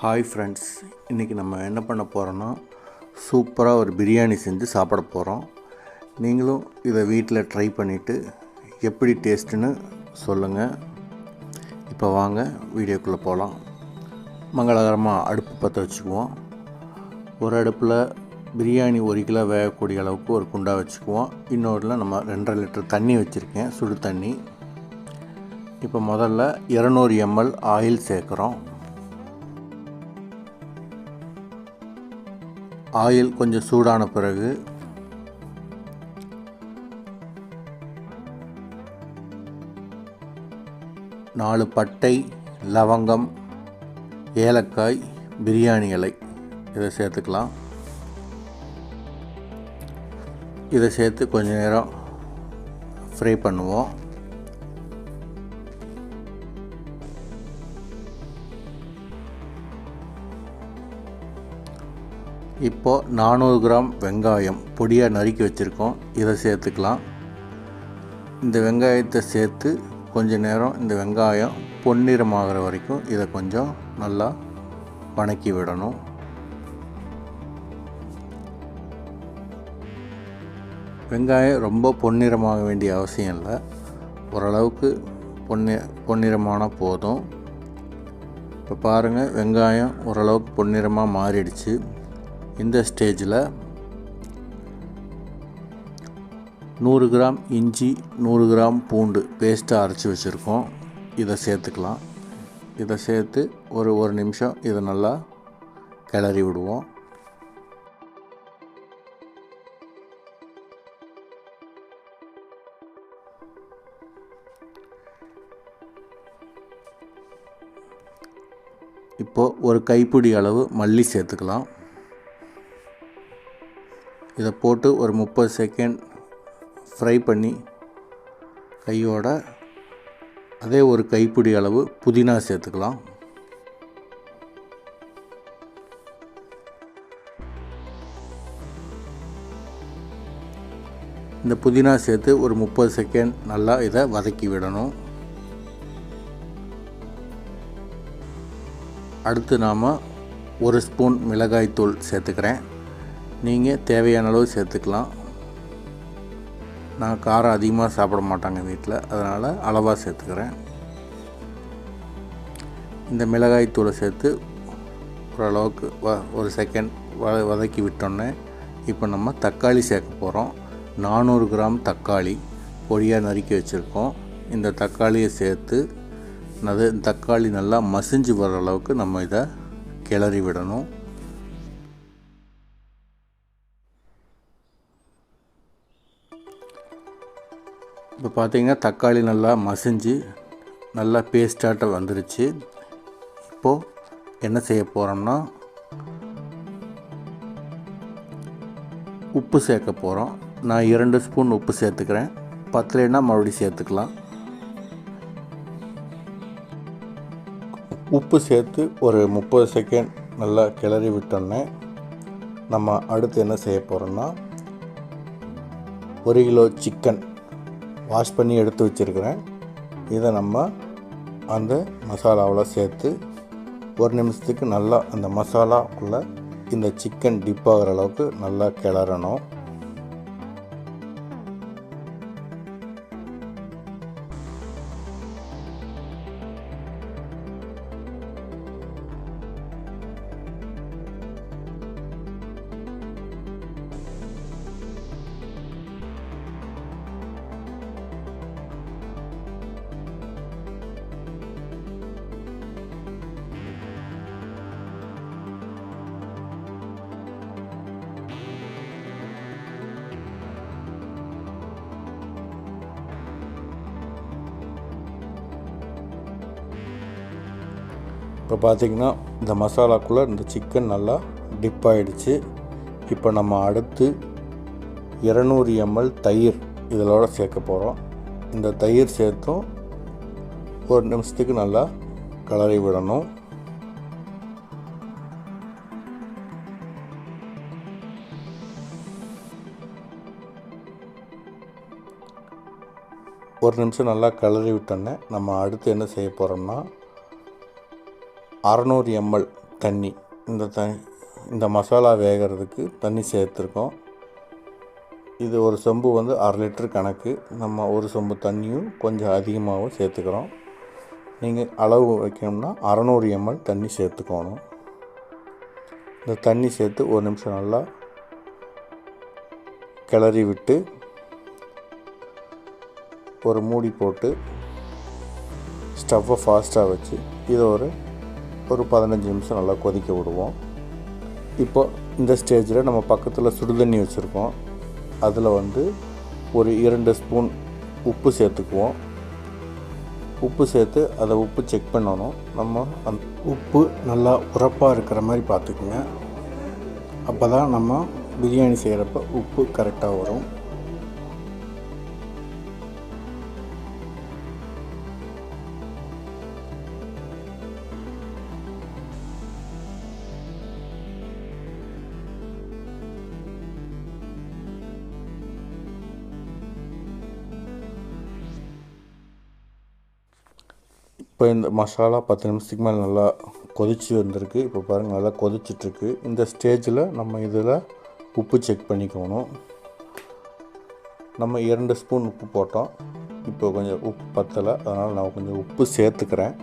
Hi friends இன்றைக்கி நம்ம என்ன பண்ண போகிறோன்னா சூப்பராக ஒரு பிரியாணி செஞ்சு சாப்பிட போகிறோம் நீங்களும் இதை வீட்டில் ட்ரை பண்ணிவிட்டு எப்படி டேஸ்ட்டுன்னு சொல்லுங்கள் இப்போ வாங்க வீடியோக்குள்ளே போகலாம் மங்களகரமாக அடுப்பு பற்ற வச்சுக்குவோம். ஒரு அடுப்பில் பிரியாணி ஒரு கிலோ வேகக்கூடிய அளவுக்கு ஒரு குண்டா வச்சுக்குவோம். இன்னொருல நம்ம ரெண்டரை லிட்டர் தண்ணி வச்சுருக்கேன் சுடு தண்ணி. இப்போ முதல்ல இரநூறு எம்எல் ஆயில் சேர்க்குறோம். ஆயில் கொஞ்சம் சூடான பிறகு நாலு பட்டை லவங்கம் ஏலக்காய் பிரியாணி இலை. இதை சேர்த்துக்கலாம். இதை சேர்த்து கொஞ்ச நேரம் ஃப்ரை பண்ணுவோம். இப்போது நானூறு கிராம் வெங்காயம் பொடியாக நறுக்கி வச்சுருக்கோம். இதை சேர்த்துக்கலாம். இந்த வெங்காயத்தை சேர்த்து கொஞ்சம் நேரம் இந்த வெங்காயம் பொன்னிறமாகிற வரைக்கும் இதை கொஞ்சம் நல்லா வணக்கி விடணும். வெங்காயம் ரொம்ப பொன்னிறமாக வேண்டிய அவசியம் இல்லை. ஓரளவுக்கு பொன்னி பொன்னிறமான போதும். இப்போ பாருங்கள் வெங்காயம் ஓரளவுக்கு பொன்னிறமாக மாறிடுச்சு. இந்த ஸ்டேஜில் நூறு கிராம் இஞ்சி நூறு கிராம் பூண்டு பேஸ்ட்டாக அரைச்சி வச்சுருக்கோம். இதை சேர்த்துக்கலாம். இதை சேர்த்து ஒரு ஒரு நிமிஷம் இதை நல்லா கிளறி விடுவோம். இப்போது ஒரு கைப்பிடி அளவு மல்லி சேர்த்துக்கலாம். இதை போட்டு ஒரு முப்பது செகண்ட் ஃப்ரை பண்ணி கையோட அதே ஒரு கைப்பிடி அளவு புதினா சேர்த்துக்கலாம். இந்த புதினா சேர்த்து ஒரு முப்பது செகண்ட் நல்லா இதை வதக்கி விடணும். அடுத்து நாம் ஒரு ஸ்பூன் மிளகாய்த்தூள் சேர்த்துக்கிறேன். நீங்கள் தேவையான அளவு சேர்த்துக்கலாம். நான் காரம் அதிகமாக சாப்பிட மாட்டாங்க வீட்டில் அதனால் அளவாக சேர்த்துக்கிறேன். இந்த மிளகாய் தூளை சேர்த்து ஓரளவுக்கு வ ஒரு செகண்ட் வ வதக்கி விட்டோன்னே இப்போ நம்ம தக்காளி சேர்க்க போகிறோம் நானூறு கிராம் தக்காளி பொடியாக நறுக்கி வச்சுருக்கோம். இந்த தக்காளியை சேர்த்து அது தக்காளி நல்லா மசிஞ்சு வர அளவுக்கு நம்ம இதை கிளறி விடணும். இப்போ பார்த்திங்கன்னா தக்காளி நல்லா மசிஞ்சு நல்லா பேஸ்டாட்ட வந்துருச்சு. இப்போது என்ன செய்ய போகிறோம்னா உப்பு சேர்க்க போகிறோம் நான் இரண்டு ஸ்பூன் உப்பு சேர்த்துக்கிறேன். பத்தலைன்னா மறுபடியும் சேர்த்துக்கலாம். உப்பு சேர்த்து ஒரு முப்பது செகண்ட் நல்லா கிளறி விட்டோன்னே நம்ம அடுத்து என்ன செய்ய போகிறோம்னா ஒரு கிலோ சிக்கன் வாஷ் பண்ணி எடுத்து வச்சுருக்கிறேன். இதை நம்ம அந்த மசாலாவில் சேர்த்து ஒரு நிமிஷத்துக்கு நல்லா அந்த மசாலாக்குள்ளே இந்த சிக்கன் டிப் ஆகிற அளவுக்கு நல்லா கிளறணும். இப்போ பார்த்திங்கன்னா இந்த மசாலாக்குள்ளே இந்த சிக்கன் நல்லா டிப் ஆகிடுச்சு இப்போ நம்ம அடுத்து இரநூறு எம்எல் தயிர் இதோட சேர்க்க போகிறோம் இந்த தயிர் சேர்த்தும் ஒரு நிமிஷத்துக்கு நல்லா கலரை விடணும். ஒரு நிமிஷம் நல்லா கலரி விட்டோன்னே நம்ம அடுத்து என்ன செய்ய போகிறோம்னா அறநூறு எம்எல் தண்ணி. இந்த த இந்த மசாலா வேகிறதுக்கு தண்ணி சேர்த்துருக்கோம். இது ஒரு சொம்பு வந்து அரை லிட்டர் கணக்கு. நம்ம ஒரு சொம்பு தண்ணியும் கொஞ்சம் அதிகமாகவும் சேர்த்துக்கிறோம். நீங்கள் அளவு வைக்கணும்னா அறநூறு எம்எல் தண்ணி சேர்த்துக்கணும். இந்த தண்ணி சேர்த்து ஒரு நிமிஷம் நல்லா கிளறி விட்டு ஒரு மூடி போட்டு ஸ்டவ்வை ஃபாஸ்ட்டாக வச்சு இதை ஒரு ஒரு பதினஞ்சு நிமிஷம் நல்லா கொதிக்க விடுவோம். இப்போ இந்த ஸ்டேஜில் நம்ம பக்கத்தில் சுடுதண்ணி வச்சுருக்கோம். அதில் வந்து ஒரு இரண்டு ஸ்பூன் உப்பு சேர்த்துக்குவோம். உப்பு சேர்த்து அதை உப்பு செக் பண்ணணும். நம்ம அந் உப்பு நல்லா உரப்பாக இருக்கிற மாதிரி பார்த்துக்குங்க. அப்போ தான் நம்ம பிரியாணி செய்கிறப்ப உப்பு கரெக்டாக வரும். இப்போ இந்த மசாலா பத்து நிமிஷத்துக்கு மேலே நல்லா கொதிச்சு வந்திருக்கு. இப்போ பாருங்கள் நல்லா கொதிச்சிட்ருக்கு. இந்த ஸ்டேஜில் நம்ம இதில் உப்பு செக் பண்ணிக்கணும். நம்ம இரண்டு ஸ்பூன் உப்பு போட்டோம். இப்போ கொஞ்சம் உப்பு பத்தலை அதனால் நான் கொஞ்சம் உப்பு சேர்த்துக்கிறேன்.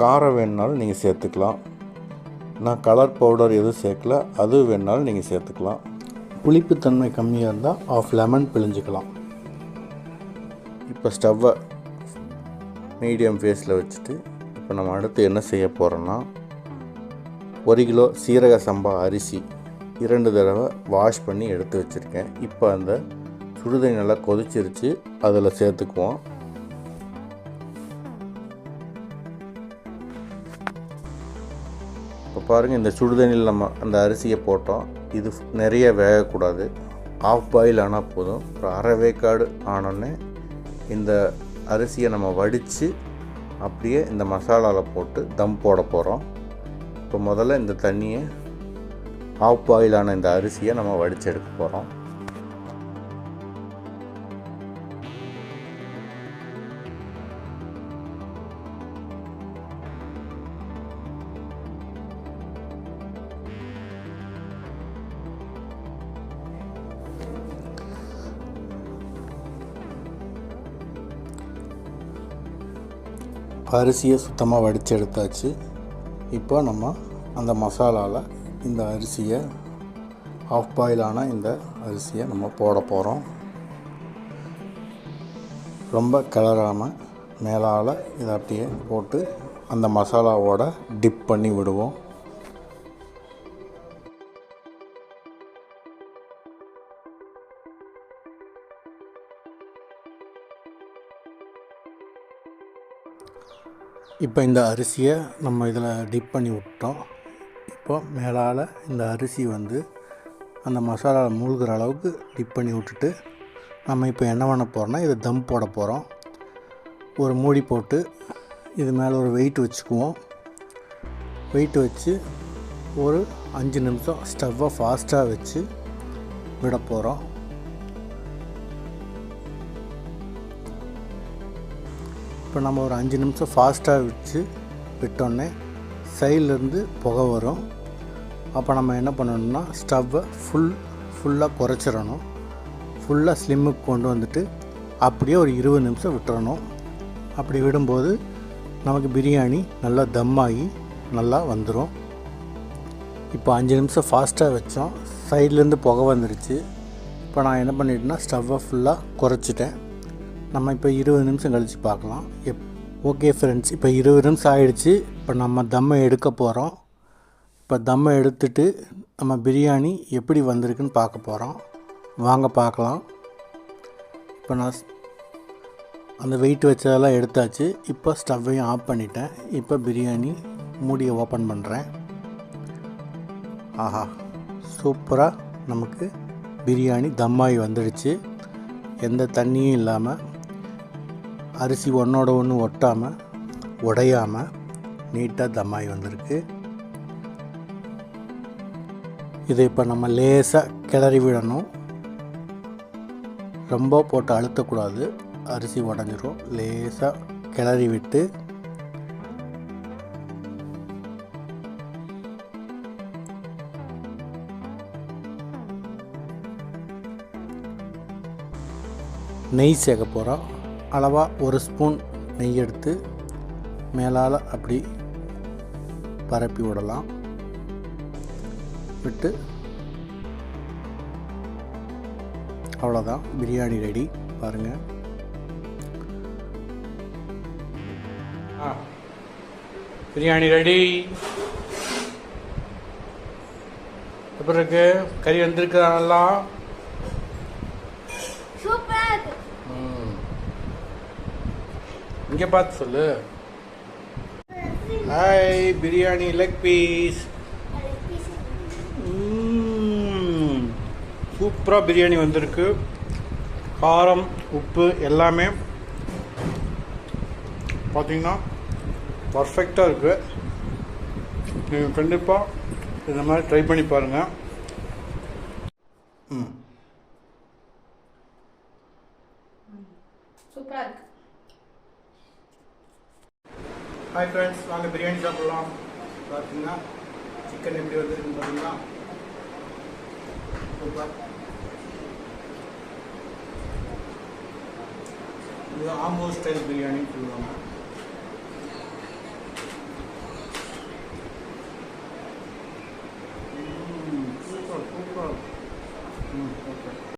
காரம் வேணுனாலும் நீங்கள் சேர்த்துக்கலாம். நான் கலர் பவுடர் எதுவும் சேர்க்கல அது வேணுனாலும் நீங்கள் சேர்த்துக்கலாம். புளிப்புத்தன்மை கம்மியாக இருந்தால் ஆஃப் லெமன் பிழிஞ்சிக்கலாம். இப்போ ஸ்டவ்வை மீடியம் ஃபேஸில் வச்சுட்டு இப்போ நம்ம அடுத்து என்ன செய்ய போகிறோன்னா ஒரு கிலோ சீரக சம்பா அரிசி இரண்டு தடவை வாஷ் பண்ணி எடுத்து வச்சுருக்கேன். இப்போ அந்த சுடுதண்ணி நல்லா கொதிச்சிருச்சு அதில் சேர்த்துக்குவோம். இப்போ பாருங்கள் இந்த சுடுதண்ணியில் நம்ம அந்த அரிசியை போட்டோம். இது நிறைய வேகக்கூடாது. ஆஃப் பாயில் ஆனால் போதும். ஒரு அரை வேக்காடு ஆனோடனே இந்த அரிசியை நம்ம வடித்து அப்படியே இந்த மசாலாவில் போட்டு தம் போட போகிறோம் இப்போ முதல்ல இந்த தண்ணியை ஆஃப் பாயிலான இந்த அரிசியை நம்ம வடித்து எடுக்க போகிறோம் அரிசியை சுத்தமாக வடித்து எடுத்தாச்சு. இப்போ நம்ம அந்த மசாலாவில் இந்த அரிசியை ஆஃப் பாயிலான இந்த அரிசியை நம்ம போட போகிறோம் ரொம்ப கிளறாமல் மேலால் இதை அப்படியே போட்டு அந்த மசாலாவோட டிப் பண்ணி விடுவோம். இப்போ இந்த அரிசியை நம்ம இதில் டிப் பண்ணி விட்டோம். இப்போ மேலால் இந்த அரிசி வந்து அந்த மசாலாவில் மூழ்கிற அளவுக்கு டிப் பண்ணி விட்டுட்டு நம்ம இப்போ என்ன பண்ண போகிறோம்னா இதை தம் போட போகிறோம் ஒரு மூடி போட்டு இது மேலே ஒரு வெயிட் வச்சுக்குவோம். வெயிட் வச்சு ஒரு அஞ்சு நிமிஷம் ஸ்டவ்வை ஃபாஸ்ட்டாக வச்சு விட போகிறோம் இப்போ நம்ம ஒரு அஞ்சு நிமிஷம் ஃபாஸ்ட்டாக வச்சு விட்டோன்னே சைட்லேருந்து புகை வரும். அப்போ நம்ம என்ன பண்ணணும்னா ஸ்டவ்வை ஃபுல் ஃபுல்லாக குறைச்சிடணும். ஃபுல்லாக ஸ்லிம்முக்கு கொண்டு வந்துட்டு அப்படியே ஒரு இருபது நிமிஷம் விட்டுறணும். அப்படி விடும்போது நமக்கு பிரியாணி நல்லா தம்மாகி நல்லா வந்துடும் இப்போ அஞ்சு நிமிஷம் ஃபாஸ்ட்டாக வச்சோம். சைட்லேருந்து புகை வந்துருச்சு. இப்போ நான் என்ன பண்ணிட்டேன்னா ஸ்டவ்வை ஃபுல்லாக குறைச்சிட்டேன். நம்ம இப்போ இருபது நிமிஷம் கழித்து பார்க்கலாம். எப் ஓகே ஃப்ரெண்ட்ஸ் இப்போ இருபது நிமிஷம் ஆகிடுச்சு இப்போ நம்ம தம்மை எடுக்க போகிறோம் இப்போ தம்மை எடுத்துட்டு நம்ம பிரியாணி எப்படி வந்திருக்குன்னு பார்க்க போகிறோம் வாங்க பார்க்கலாம். இப்போ நான் அந்த வெயிட் வச்சதெல்லாம் எடுத்தாச்சு. இப்போ ஸ்டவ்வையும் ஆஃப் பண்ணிட்டேன். இப்போ பிரியாணி மூடியை ஓப்பன் பண்ணுறேன் ஆஹா சூப்பராக நமக்கு பிரியாணி தம்மாயி வந்துடுச்சு. எந்த தண்ணியும் இல்லாமல் அரிசி ஒன்றோட ஒன்று ஒட்டாமல் உடையாமல் நீட்டாக தம்மாகி வந்திருக்கு. இதை இப்போ நம்ம லேசாக கிளறி விடணும். ரொம்ப போட்டு அழுத்தக்கூடாது. அரிசி உடஞ்சிரும். லேசாக கிளறி விட்டு நெய் சேர்க்க போகிறோம் அளவாக ஒரு ஸ்பூன் நெய் எடுத்து மேலால் அப்படி பரப்பி விடலாம். விட்டு அவ்வளோதான் பிரியாணி ரெடி பாருங்கள் பிரியாணி ரெடி எப்படி இருக்கு கறி வந்திருக்குதா நல்லா சூப்பரா இருக்கு ம். இங்கே பார்த்து சொல்லு. ஹாய் பிரியாணி லெக் பீஸ் சூப்பராக பிரியாணி வந்திருக்கு. காரம் உப்பு எல்லாமே பார்த்தீங்கன்னா பர்ஃபெக்டாக இருக்குது நீங்கள் கண்டிப்பாக இந்த மாதிரி ட்ரை பண்ணி பாருங்கள் ம் சூப்பரா இருக்கு ஹாய் ஃப்ரெண்ட்ஸ் வாங்க பிரியாணி சாப்பிட்லாம். பார்த்தீங்கன்னா சிக்கன் எப்படி வந்திருக்குன்னு பார்த்தீங்கன்னா சூப்பர் இது ஆம்பூர் ஸ்டைல் பிரியாணின்னு சொல்லுவாங்க.